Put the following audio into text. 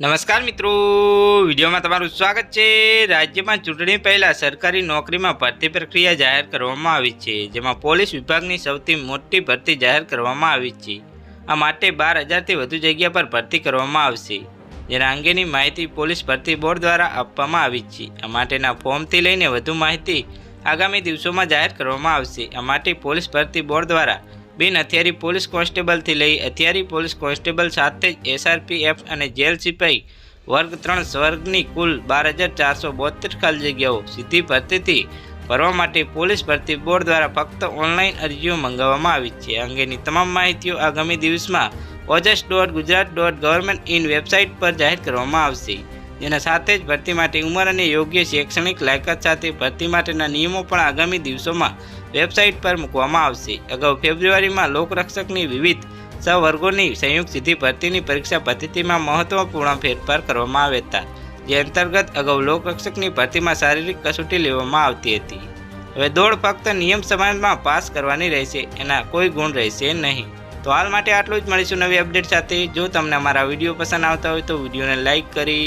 નમસ્કાર મિત્રો, વિડીયોમાં તમારું સ્વાગત છે. રાજ્યમાં ચૂંટણી પહેલાં સરકારી નોકરીમાં ભરતી પ્રક્રિયા જાહેર કરવામાં આવી છે, જેમાં પોલીસ વિભાગની સૌથી મોટી ભરતી જાહેર કરવામાં આવી છે. આ માટે બાર હજારથી વધુ જગ્યા પર ભરતી કરવામાં આવશે. જેના અંગેની માહિતી પોલીસ ભરતી બોર્ડ દ્વારા આપવામાં આવી છે. આ માટેના ફોર્મથી લઈને વધુ માહિતી આગામી દિવસોમાં જાહેર કરવામાં આવશે. આ માટે પોલીસ ભરતી બોર્ડ દ્વારા બિન હથિયારી પોલીસ કોન્સ્ટેબલથી લઈ હથિયારી પોલીસ કોન્સ્ટેબલ સાથે જ એસઆરપીએફ અને જેલ સિપાઈ વર્ગ ત્રણ સ્વર્ગની કુલ બાર હજાર ચારસો બોતેર ખાલી જગ્યાઓ સીધી ભરતીથી ભરવા માટે પોલીસ ભરતી બોર્ડ દ્વારા ફક્ત ઓનલાઈન અરજીઓ મંગાવવામાં આવી છે. અંગેની તમામ માહિતીઓ આગામી દિવસમાં Ojas dot Gujarat dot government in website પર જાહેર કરવામાં આવશે. જેના સાથે જ ભરતી માટે ઉંમર અને યોગ્ય શૈક્ષણિક લાયકાત સાથે ભરતી માટેના નિયમો પણ આગામી દિવસોમાં વેબસાઇટ પર મૂકવામાં આવશે. અગાઉ ફેબ્રુઆરીમાં લોકરક્ષકની વિવિધ સવર્ગોની વર્ગોની સંયુક્ત સીધી ભરતીની પરીક્ષા પદ્ધતિમાં મહત્વપૂર્ણ ફેરફાર કરવામાં આવ્યા હતા, જે અંતર્ગત અગાઉ લોકરક્ષકની ભરતીમાં શારીરિક કસોટી લેવામાં આવતી હતી. હવે દોડ ફક્ત નિયમ સમાજમાં પાસ કરવાની રહેશે, એના કોઈ ગુણ રહેશે નહીં. તો હાલ માટે આટલું જ. મળીશું નવી અપડેટ સાથે. જો તમને અમારા વીડિયો પસંદ આવતા હોય તો વિડીયોને લાઇક કરી